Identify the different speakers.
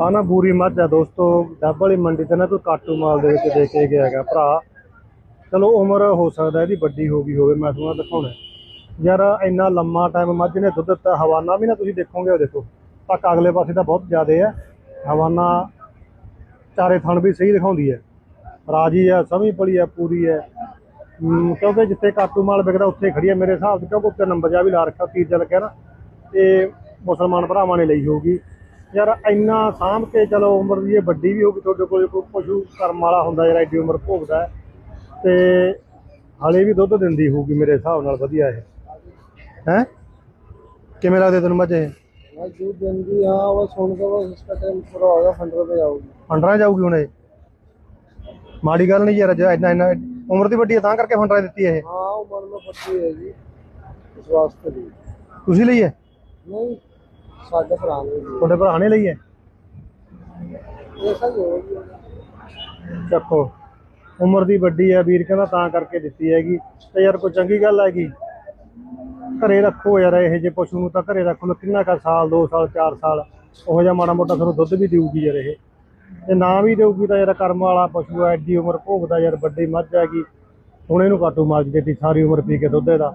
Speaker 1: ਆ ਨਾ ਬੂਰੀ ਮੱਝ ਆ ਦੋਸਤੋ, ਡੱਬ ਵਾਲੀ ਮੰਡੀ ਤੇ ਨਾ ਕੋਈ ਕਾਟੂ ਮਾਲ ਦੇ ਵਿੱਚ ਦੇ ਕੇ ਗਿਆ ਹੈਗਾ ਭਰਾ। ਚਲੋ, ਉਮਰ ਹੋ ਸਕਦਾ ਇਹਦੀ ਵੱਡੀ ਹੋ ਗਈ ਹੋਵੇ, ਮੈਂ ਤੁਹਾਨੂੰ ਦਿਖਾਉਣਾ। ਯਾਰ, ਇੰਨਾ ਲੰਮਾ ਟਾਈਮ ਮੱਝ ਨੇ ਦੁੱਧ ਦਿੱਤਾ, ਹਵਾਨਾ ਵੀ ਨਾ ਤੁਸੀਂ ਦੇਖੋਗੇ, ਉਹ ਦੇਖੋ। ਤੱਕ ਅਗਲੇ ਪਾਸੇ ਤਾਂ ਬਹੁਤ ਜ਼ਿਆਦਾ ਹੈ ਹਵਾਨਾ ਚਾਰੇ ਥਣ ਵੀ ਸਹੀ ਦਿਖਾਉਂਦੀ ਹੈ। ਰਾਜੀ ਹੈ ਸਮੀ ਪਲੀ ਹੈ ਪੂਰੀ ਹੈ। ਕਿਉਂਕਿ ਜਿੱਥੇ ਕਾਟੂ ਮਾਲ ਵਿਕਦਾ, ਉੱਥੇ ਖੜੀ ਹੈ ਮੇਰੇ ਹਿਸਾਬ ਤੋਂ, ਕਿਉਂਕਿ ਉੱਤੇ ਨੰਬਰ ਜਾ ਵੀ ਲਾ ਰੱਖਿਆ ਤੀਰ ਜਾ ਲੱਗਿਆ ਨਾ। ਤੇ ਮੁਸਲਮਾਨ ਭਰਾਵਾਂ ਨੇ ਲਈ ਹੋਊਗੀ। ਯਾਰ ਇੰਨਾ ਸਾਂਭ ਕੇ ਚਲੋ ਉਮਰ ਦੀ ਇਹ ਵੱਡੀ ਵੀ ਹੋ ਗਈ ਤੁਹਾਡੇ ਕੋਲ ਕੋਈ ਪਸ਼ੂ ਕਰਮ ਵਾਲਾ ਹੁੰਦਾ ਯਾਰ ਐਡੀ ਉਮਰ ਭੋਗਦਾ ਤੇ ਹਲੇ ਵੀ ਦੁੱਧ ਦਿੰਦੀ ਹੋਊਗੀ ਮੇਰੇ ਹਿਸਾਬ ਨਾਲ ਵਧੀਆ ਇਹ। ਹੈ? ਕਿਵੇਂ ਲੱਗਦੇ ਤੈਨੂੰ ਮੱਝ? ਇਹ
Speaker 2: ਮੈਂ ਦਿੰਦੀ ਹਾਂ ਬਸ ਹੁਣ ਤਾਂ ਬਸ ਇਸ ਦਾ ਟਾਈਮ ਪੂਰਾ ਹੋ ਗਿਆ 100
Speaker 1: ਰੁਪਏ ਆਊਗੀ 15 ਜਾਊਗੀ ਹੁਣ ਮਾੜੀ ਗੱਲ ਨਹੀਂ ਯਾਰ ਜੇ ਇੰਨਾ ਇੰਨਾ ਉਮਰ ਦੀ ਵੱਡੀ ਹੈ ਤਾਂ ਕਰਕੇ 100 ਦਿੱਤੀ ਇਹ।
Speaker 2: ਹਾਂ ਉਮਰ ਮੈਂ ਪੱਕੀ ਹੈ ਜੀ ਇਸ ਵਾਸਤੇ ਲਈ।
Speaker 1: ਤੁਸੀਂ ਲਈ ਹੈ?
Speaker 2: ਨਹੀਂ
Speaker 1: ਸਾਡੇ ਭਰਾ ਨੇ
Speaker 2: ਜੀ।
Speaker 1: ਤੁਹਾਡੇ ਉਮਰ ਦੀ ਵੱਡੀ ਹੈ ਵੀਰ ਕਹਿੰਦਾ ਤਾਂ ਕਰਕੇ ਦਿੱਤੀ ਹੈਗੀ। ਤੇ ਯਾਰ ਕੋਈ ਚੰਗੀ ਗੱਲ ਹੈਗੀ? ਘਰੇ ਰੱਖੋ ਯਾਰ ਇਹ ਜੇ ਪਸ਼ੂ ਨੂੰ ਤਾਂ ਘਰੇ ਰੱਖ ਲਓ। ਕਿੰਨਾ ਕਾ ਸਾਲ 2 ਸਾਲ 4 ਸਾਲ ਉਹੋ ਜਿਹਾ ਮਾੜਾ ਮੋਟਾ ਤੁਹਾਨੂੰ ਦੁੱਧ ਵੀ ਦੇਊਗੀ ਯਾਰ ਇਹ। ਤੇ ਨਾ ਵੀ ਦੇਊਗੀ ਤਾਂ ਯਾਰ ਕਰਮ ਵਾਲਾ ਪਸ਼ੂ ਐ ਐਡੀ ਉਮਰ ਭੋਗਦਾ ਯਾਰ ਵੱਡੀ ਮੱਝ ਹੈਗੀ। ਹੁਣ ਇਹਨੂੰ ਕਾਟੂ ਮਾਰ ਦਿੱਤੀ ਸਾਰੀ ਉਮਰ ਪੀ ਕੇ ਦੁੱਧ ਦਾ